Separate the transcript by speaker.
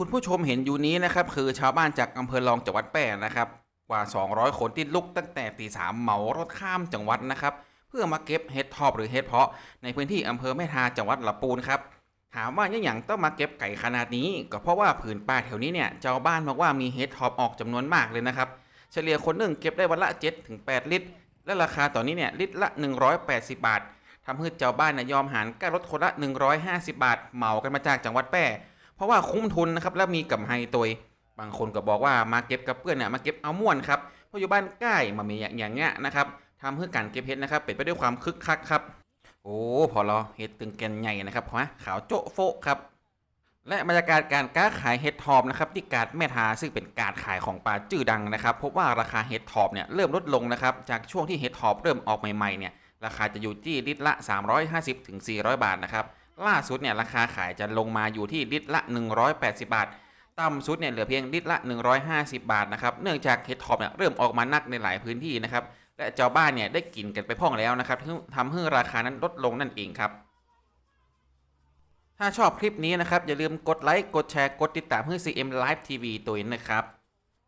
Speaker 1: คุณผู้ชมเห็นอยู่นี้นะครับคือชาวบ้านจากอำเภอรองจังหวัดแปร่นะครับกว่า 200 คนที่ลุกตั้งแต่ตีสามเหมารถข้ามจังหวัดนะครับเพื่อมาเก็บเห็ดทอบหรือเห็ดเพาะ ในพื้นที่อำเภอแม่ทาจังหวัดลำปูนครับถามว่ายังอย่างต้องมาเก็บไก่ขนาดนี้ ก็เพราะว่าผืนป่าแถวนี้เนี่ยเจ้าบ้านบอกว่ามีเห็ดทอบออกจำนวนมากเลยนะครับเฉลี่ยคนหนึ่งเก็บได้วันละ7ถึง8ลิตร และราคาตอนนี้เนี่ยลิตรละ 180 บาททำให้เจ้าบ้านนี่ยอมหารก้ารถคนละ 150 บาท เหมากันมาจากจังหวัดแปร่ เพราะว่าคุ้มทุนนะครับและมีกำไรตัวบางคนก็บอกว่ามาเก็บกับเพื่อนเนี่ยมาเก็บเอาม่วนครับเพราะอยู่บ้านใกล้มามีอย่างเงี้ยนะครับทำให้การเก็บเห็ดนะครับเป็นไปด้วยความคึกคักครับ โอ้พอรอเห็ดตึงแกนใหญ่นะครับฮะขาวโจ๊ะโฟครับและบรรยากาศการค้าขายเห็ดทอบนะครับที่กาดแม่ทาซึ่งเป็นการขายของปลาจื้อดังนะครับพบว่าราคาเห็ดทอบเนี่ยเริ่มลดลงนะครับจากช่วงที่เห็ดทอบเริ่มออกใหม่ๆเนี่ยราคาจะอยู่ที่ลิตรละ 350ถึง400 บาทนะครับ ล่าสุดเนี่ยราคาขายจะลงมาอยู่ที่ลิตรละ 180 บาท ต่ำสุดเนี่ยเหลือเพียงลิตรละ 150 บาทนะครับ เนื่องจากเห็ดทอบเนี่ยเริ่มออกมานักในหลายพื้นที่นะครับ และเจ้าบ้านเนี่ยได้กินกันไปพ่องแล้วนะครับทำให้ราคานั้นลดลงนั่นเองครับ ถ้าชอบคลิปนี้นะครับอย่าลืมกดไลค์ กดแชร์ กดติดตามให้ CM Live TV ตัวเองนะครับ